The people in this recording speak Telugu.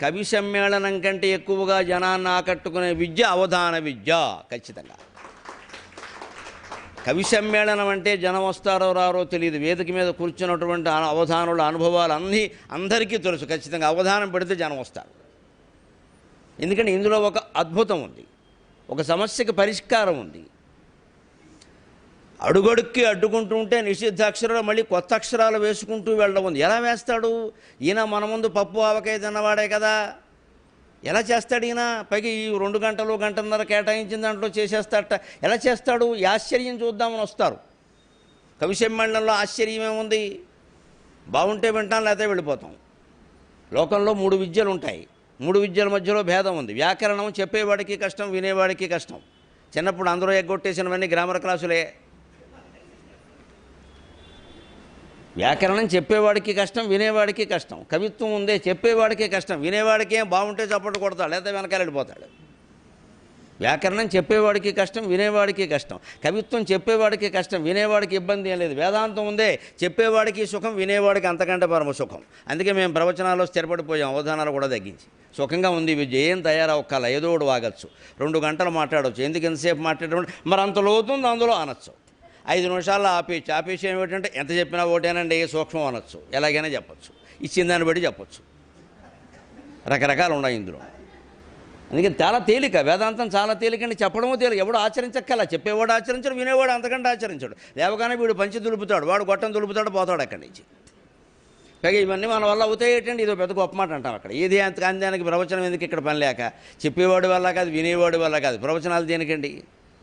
కవి సమ్మేళనం కంటే ఎక్కువగా జనాన్ని ఆకట్టుకునే విద్య అవధాన విద్య ఖచ్చితంగా. కవి సమ్మేళనం అంటే జనం వస్తారో రారో తెలియదు. వేదిక మీద కూర్చున్నటువంటి అవధానుల అనుభవాలు అన్నీ అందరికీ తెలుసు. ఖచ్చితంగా అవధానం పెడితే జనం వస్తారు. ఎందుకంటే ఇందులో ఒక అద్భుతం ఉంది. ఒక సమస్యకు పరిష్కారం ఉంది. అడుగడుక్కి అడ్డుకుంటూ ఉంటే నిషిద్ధ అక్షరాలు మళ్ళీ కొత్త అక్షరాలు వేసుకుంటూ వెళ్ళడం ఎలా వేస్తాడు? ఈయన మన ముందు పప్పు ఆవకాయ తిన్నవాడే కదా. ఎలా చేస్తాడు ఈయన? పైకి ఈ రెండు గంటలు గంటన్నర కేటాయించిన దాంట్లో చేసేస్తాడట ఎలా చేస్తాడు? ఈ ఆశ్చర్యం చూద్దామని వస్తారు. కవి సమ్మేళనంలో ఆశ్చర్యం ఏముంది? బాగుంటే వింటాం లేకపోతే వెళ్ళిపోతాం. లోకంలో మూడు విద్యలు ఉంటాయి. మూడు విద్యల మధ్యలో భేదం ఉంది. వ్యాకరణం చెప్పేవాడికి కష్టం వినేవాడికి కష్టం. చిన్నప్పుడు అందరూ ఎగ్గొట్టేసినవన్నీ గ్రామర్ క్లాసులే. వ్యాకరణం చెప్పేవాడికి కష్టం వినేవాడికి కష్టం. కవిత్వం ఉందే చెప్పేవాడికి కష్టం. వినేవాడికి ఏం బాగుంటే చప్పట్లు కొడతాడు లేదా వెనకాలడిపోతాడు వ్యాకరణం చెప్పేవాడికి కష్టం వినేవాడికి కష్టం. కవిత్వం చెప్పేవాడికి కష్టం వినేవాడికి ఇబ్బంది ఏం లేదు. వేదాంతం ఉందే చెప్పేవాడికి సుఖం వినేవాడికి అంతకంటే పరమ సుఖం. అందుకే మేము ప్రవచనాల్లో స్థిరపడిపోయాం అవధానాలు కూడా తగ్గించి. సుఖంగా ఉంది విద్య ఏం తయారవక్కల ఏదో ఒకటి వాగచ్చు. రెండు గంటలు మాట్లాడవచ్చు ఎందుకు ఎంతసేపు మాట్లాడడం? మరి అంత లోతుంది అందులో అనొచ్చు. ఐదు నిమిషాల్లో ఆపేయచ్చు. ఆపేసి ఏమిటంటే ఎంత చెప్పినా ఒకటేనండి సూక్ష్మం అనొచ్చు. ఎలాగైనా చెప్పచ్చు. ఇచ్చిన దాన్ని బట్టి చెప్పచ్చు. రకరకాలు ఉన్నాయి ఇందులో. అందుకే చాలా తేలిక. వేదాంతం చాలా తేలికండి చెప్పడము తేలిక. ఎవడు ఆచరించక్కల చెప్పేవాడు ఆచరించడు వినేవాడు అంతకంటే ఆచరించడు. లేవగానే వీడు పంచి దులుపుతాడు. వాడు గొట్టం దులుపుతాడు పోతాడు అక్కడి నుంచి. పైగా ఇవన్నీ మన వల్ల అవుతాయేటండి ఇదో పెద్ద గొప్ప మాట అంటాం అక్కడ. ఏది అంత అందానికి ప్రవచనం ఎందుకు ఇక్కడ పని లేక? చెప్పేవాడి వల్ల కాదు వినేవాడి వల్ల కాదు. ప్రవచనాలు దేనికండి?